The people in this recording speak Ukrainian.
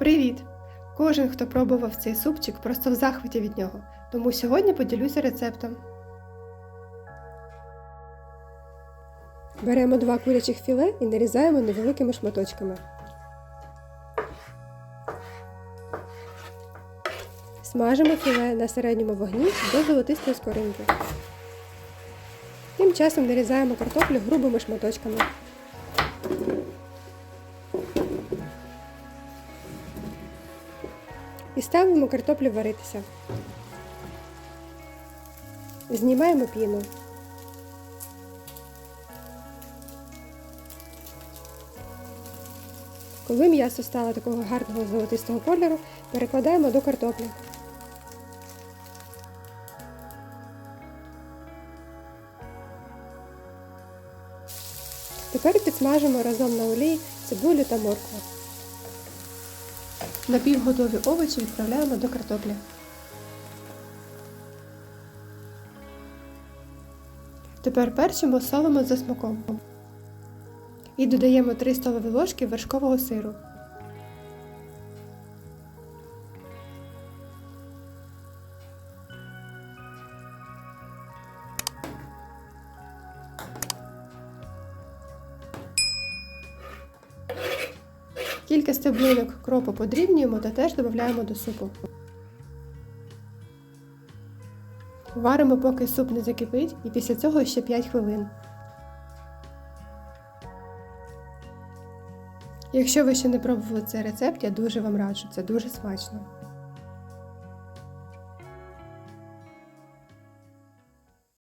Привіт! Кожен, хто пробував цей супчик, просто в захваті від нього. Тому сьогодні поділюся рецептом. Беремо два курячих філе і нарізаємо невеликими шматочками. Смажимо філе на середньому вогні до золотистої скоринки. Тим часом нарізаємо картоплю грубими шматочками. І ставимо картоплю варитися. Знімаємо піну. Коли м'ясо стало такого гарного золотистого кольору, перекладаємо до картоплі. Тепер підсмажимо разом на олії цибулю та моркву. Напівготові овочі відправляємо до картоплі. Тепер перчимо солимо за смаком. І додаємо 3 столові ложки вершкового сиру. Кілька стеблинок кропу подрібнюємо та теж додаємо до супу. Варимо, поки суп не закипить, і після цього ще 5 хвилин. Якщо ви ще не пробували цей рецепт, я дуже вам раджу, це дуже смачно.